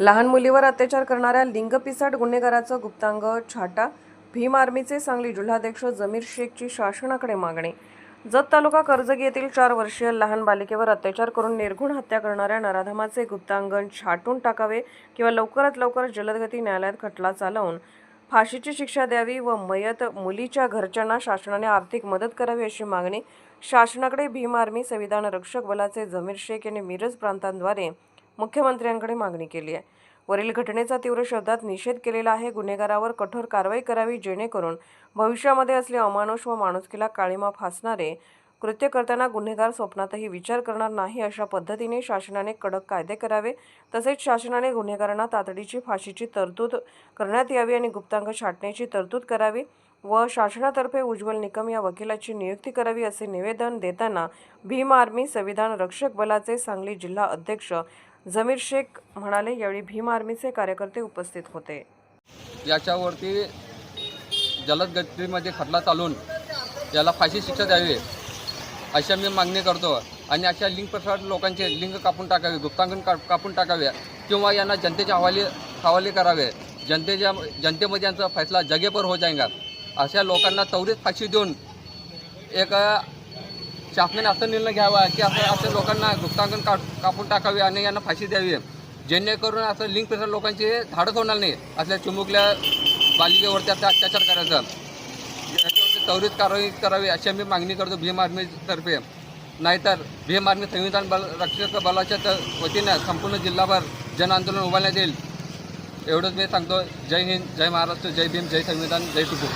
लहान मुलीवर अत्याचार करणाऱ्या लिंगपिसाट गुन्हेगाराचं गुप्तांग छाटा भीम आर्मीचे सांगली जिल्हाध्यक्ष जमीर शेखची शासनाकडे मागणी. जत तालुका कर्जगी येथील चार वर्षीय लहान बालिकेवर अत्याचार करून निर्घुण हत्या करणाऱ्या नराधमाचे गुप्तांगण छाटून टाकावे किंवा लवकरात लवकर जलदगती न्यायालयात खटला चालवून फाशीची शिक्षा द्यावी व मयत मुलीच्या घरच्यांना शासनाने आर्थिक मदत करावी अशी मागणी. शासनाकडे भीम आर्मी संविधान रक्षक बलाचे जमीर शेख यांनी मिरज प्रांतांद्वारे मुख्यमंत्र्यांकडे मागणी केली आहे. वरील घटनेचा तीव्र शब्दात निषेध केलेला आहे. गुन्हेगारावर कठोर कारवाई करावी जेणेकरून भविष्यामध्ये असले अमानुष व माणुसकीला काळीमा फासणारे कृत्य करताना गुन्हेगार स्वप्नातही विचार करणार नाही अशा पद्धतीने शासनाने कडक कायदे करावे. तसेच शासनाने गुन्हेगारांना तातडीची फाशीची तरतूद करण्यात यावी आणि गुप्तांग छाटण्याची तरतूद करावी व शासनातर्फे उज्ज्वल निकम या वकिलाची नियुक्ती करावी असे निवेदन देताना भीम आर्मी संविधान रक्षक बलाचे सांगली जिल्हा अध्यक्ष जमीर शेख म्हणाले यावेळी भीम आर्मीचे कार्यकर्ते उपस्थित होते. याच्यावरती जलद गतीमध्ये खटला चालून याला फाशी शिक्षा द्यावी अशा मी मागणी करतो. आणि अशा लिंग प्रसार लोकांचे लिंग कापून टाकावे गुप्तांकन का कापून टाकावे किंवा यांना जनतेच्या हवाली हवाले करावे. जनतेच्या जनतेमध्ये यांचा फैसला जगेपर हो जाएगा अशा लोकांना त्वरित फाशी देऊन एक शासनाने असा निर्णय घ्यावा की असं अशा लोकांना गुप्तांकन का कापून टाकावे आणि यांना फाशी द्यावी. जेणेकरून असं लिंग प्रसार लोकांचे धाडच होणार नाही असल्या चुमुकल्या बालिकेवरती आता अत्याचार करायचा. याच्यावरती त्वरित कारवाई करावी अशी मी मागणी करतो भीम आर्मीतर्फे नाहीतर भीम आर्मी संविधान बल रक्षक बलाच्या वतीनं संपूर्ण जिल्हाभर जन आंदोलन उभारण्यात येईल. एवढंच मी सांगतो. जय हिंद जय महाराष्ट्र जय भीम जय संविधान जय सुखू